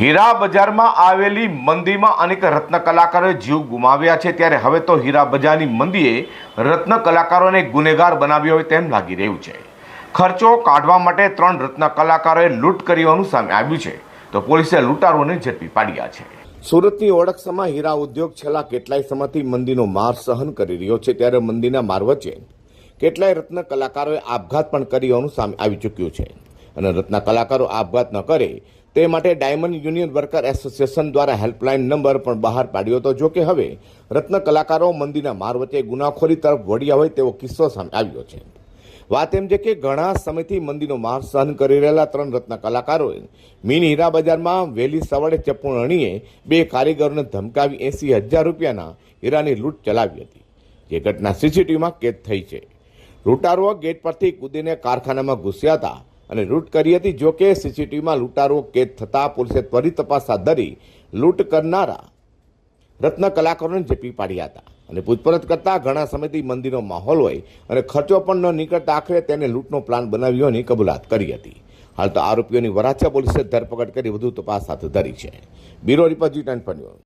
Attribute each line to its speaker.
Speaker 1: હીરા બજારમાં આવેલી મંદીમાં અનેક રત્ન કલાકારોએ જીવ ગુમાવ્યા છે. ત્યારે હવે તો હીરા બજારની મંદીએ રત્ન કલાકારોને ગુનેગાર બનાવ્યો હોય તેમ લાગી રહ્યું છે. ખર્ચો કાઢવા માટે ત્રણ રત્ન કલાકારોએ લૂંટ કરી હોવાનું સામે આવ્યું છે. તો પોલીસે લૂંટારોને ઝડપી પાડ્યા છે. સુરતની ઓળખસમાં હીરા ઉદ્યોગ છેલ્લા કેટલાય સમયથી મંદીનો માર સહન કરી રહ્યો છે. ત્યારે મંદીના માર વચ્ચે કેટલાય રત્ન કલાકારોએ આપઘાત પણ કરી હોવાનું સામે આવી ચૂક્યું છે. અને રત્ન કલાકારો આપઘાત ન કરે તે માટે ડાયમંડ યુનિયન વર્કર એસોસિએશન દ્વારા હેલ્પલાઇન નંબર પણ બહાર પાડ્યો હતો. જો કે હવે રત્ન કલાકારો મંદીના માર વચ્ચે ગુનાખોરી તરફ વળ્યા હોય તેવો કિસ્સો સામે આવ્યો છે. વાત એમ છે કે ઘણા સમયથી મંદીનો માર સહન કરી રહેલા ત્રણ રત્ન કલાકારોએ મીન હીરા બજારમાં વહેલી સવારે અણીએ બે કારીગરોને ધમકાવી એસી હજાર રૂપિયાના હીરાની લૂંટ ચલાવી હતી, જે ઘટના સીસીટીવીમાં કેદ થઈ છે. લૂંટારુઓ ગેટ પરથી કૂદીને કારખાનામાં ઘૂસ્યા હતા. અને લૂંટ કરી હતી, જો કે સીસીટીવીમાં લૂંટારો કેદ થતાં પોલીસે ત્વરિત તપાસ હાથ ધરી લૂંટ કરનારા રત્ન કલાકારોને ઝડપી પાડ્યા હતા. અને પૂછપરછ કરતા ઘણા સમયથી મંદિરનો માહોલ હોય અને ખર્ચો પણ ન નીકળતા આખરે તેને લૂંટનો પ્લાન બનાવ્યોની કબૂલાત કરી હતી. હાલ તો આરોપીઓની વરાછા પોલીસે ધરપકડ કરી વધુ તપાસ હાથ ધરી છે. બ્યુરો રિપોર્ટ જી ટેન